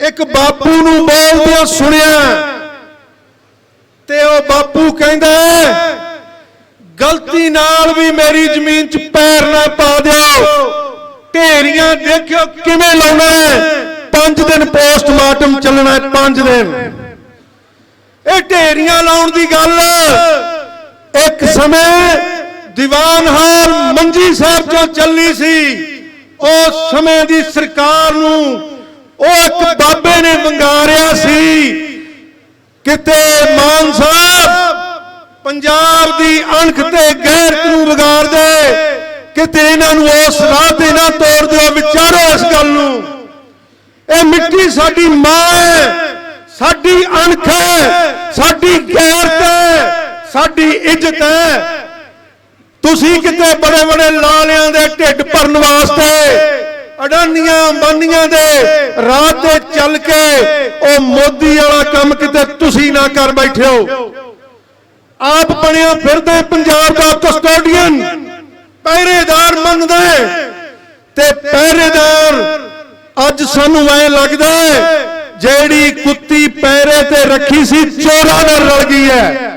ਇੱਕ ਬਾਪੂ ਨੂੰ ਬੋਲਦਿਆਂ ਸੁਣਿਆ ਤੇ ਉਹ ਬਾਪੂ ਕਹਿੰਦਾ, ਗਲਤੀ ਨਾਲ ਵੀ ਮੇਰੀ ਜ਼ਮੀਨ 'ਚ ਪੈਰ ਨਾ ਪਾ ਦਿਓ। ਢੇਰੀਆਂ ਦੇਖਿਓ ਕਿਵੇਂ ਲਾਉਣਾ ਪੰਜ ਦਿਨ ਪੋਸਟਮਾਰਟਮ ਚੱਲਣਾ ਪੰਜ ਦਿਨ। ਇਹ ਢੇਰੀਆਂ ਲਾਉਣ ਦੀ ਗੱਲ ਇੱਕ ਸਮੇਂ ਦੀਵਾਨ ਹਾਲ ਮੰਜੀ ਸਾਹਿਬ ਚੋਂ ਚੱਲੀ ਸੀ। ਉਸ ਸਮੇਂ ਦੀ ਸਰਕਾਰ ਨੂੰ ਉਹ ਇੱਕ ਬਾਬੇ ਨੇ ਵੰਗਾਰਿਆ ਸੀ। ਕਿਤੇ ਮਾਨ ਸਾਹਿਬ ਪੰਜਾਬ ਦੀ ਅਣਖ ਤੇ ਗੈਰਤ ਨੂੰ ਵਿਗਾੜ ਦੇ, ਕਿਤੇ ਇਹਨਾਂ ਨੂੰ ਉਸ ਰਾਹ ਤੇ ਨਾ ਤੋੜ ਦਿਓ, ਵਿਚਾਰੋ ਇਸ ਗੱਲ ਨੂੰ। ਇਹ ਮਿੱਟੀ ਸਾਡੀ ਮਾਂ ਹੈ, ਸਾਡੀ ਅਣਖ ਹੈ, ਸਾਡੀ ਗੈਰਤ ਹੈ, ਸਾਡੀ ਇੱਜ਼ਤ ਹੈ। ਤੁਸੀਂ ਕਿਤੇ ਬੜੇ ਬੜੇ ਲਾਲਿਆਂ ਦੇ ਢਿੱਡ ਭਰਨ ਵਾਸਤੇ ਅਡਾਨੀਆਂ ਅੰਬਾਨੀਆਂ ਦੇ ਰਾਹ ਤੇ ਚੱਲ ਕੇ ਉਹ ਮੋਦੀ ਵਾਲਾ ਕੰਮ ਕਿਤੇ ਤੁਸੀਂ ਨਾ ਕਰ ਬੈਠੇ ਹੋ। ਆਪ ਬਣਿਆ ਫਿਰਦੇ ਪੰਜਾਬ ਦਾ ਕਸਟੋਡੀਅਨ, ਪਹਿਰੇਦਾਰ ਮੰਨਦਾ ਤੇ ਪਹਿਰੇਦਾਰ ਅੱਜ ਸਾਨੂੰ ਐ ਲੱਗਦਾ ਜਿਹੜੀ ਕੁੱਤੀ ਪੈਰੇ ਤੇ ਰੱਖੀ ਸੀ, ਚੋਰਾਂ ਨਾਲ ਰਲ ਗਈ ਹੈ।